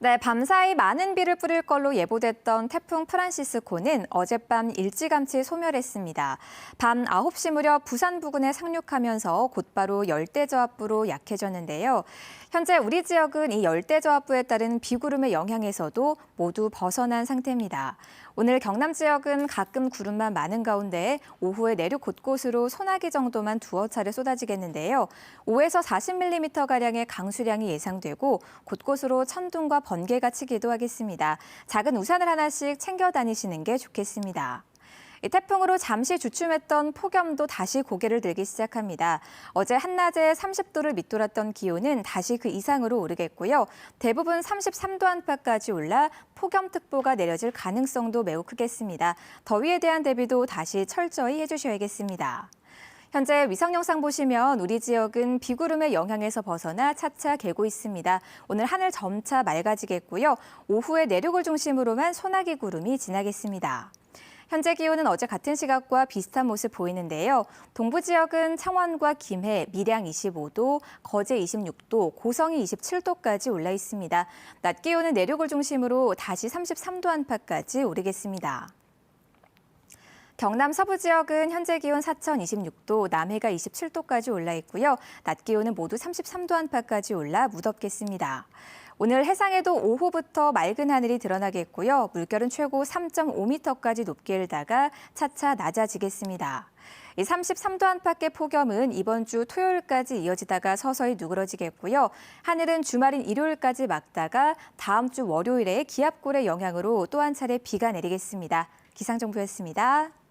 네, 밤사이 많은 비를 뿌릴 걸로 예보됐던 태풍 프란시스코는 어젯밤 일찌감치 소멸했습니다. 밤 9시 무렵 부산 부근에 상륙하면서 곧바로 열대저압부로 약해졌는데요. 현재 우리 지역은 이 열대저압부에 따른 비구름의 영향에서도 모두 벗어난 상태입니다. 오늘 경남 지역은 가끔 구름만 많은 가운데 오후에 내륙 곳곳으로 소나기 정도만 두어 차례 쏟아지겠는데요. 5에서 40mm가량의 강수량이 예상되고 곳곳으로 천둥과 번개가 치기도 하겠습니다. 작은 우산을 하나씩 챙겨 다니시는 게 좋겠습니다. 이 태풍으로 잠시 주춤했던 폭염도 다시 고개를 들기 시작합니다. 어제 한낮에 30도를 밑돌았던 기온은 다시 그 이상으로 오르겠고요. 대부분 33도 안팎까지 올라 폭염특보가 내려질 가능성도 매우 크겠습니다. 더위에 대한 대비도 다시 철저히 해주셔야겠습니다. 현재 위성 영상 보시면 우리 지역은 비구름의 영향에서 벗어나 차차 개고 있습니다. 오늘 하늘 점차 맑아지겠고요. 오후에 내륙을 중심으로만 소나기 구름이 지나겠습니다. 현재 기온은 어제 같은 시각과 비슷한 모습 보이는데요. 동부 지역은 창원과 김해, 밀양 25도, 거제 26도, 고성이 27도까지 올라 있습니다. 낮 기온은 내륙을 중심으로 다시 33도 안팎까지 오르겠습니다. 경남 서부 지역은 현재 기온 4천 26도, 남해가 27도까지 올라 있고요. 낮 기온은 모두 33도 안팎까지 올라 무덥겠습니다. 오늘 해상에도 오후부터 맑은 하늘이 드러나겠고요. 물결은 최고 3.5m까지 높게 일다가 차차 낮아지겠습니다. 이 33도 안팎의 폭염은 이번 주 토요일까지 이어지다가 서서히 누그러지겠고요. 하늘은 주말인 일요일까지 막다가 다음 주 월요일에 기압골의 영향으로 또 한 차례 비가 내리겠습니다. 기상정보였습니다.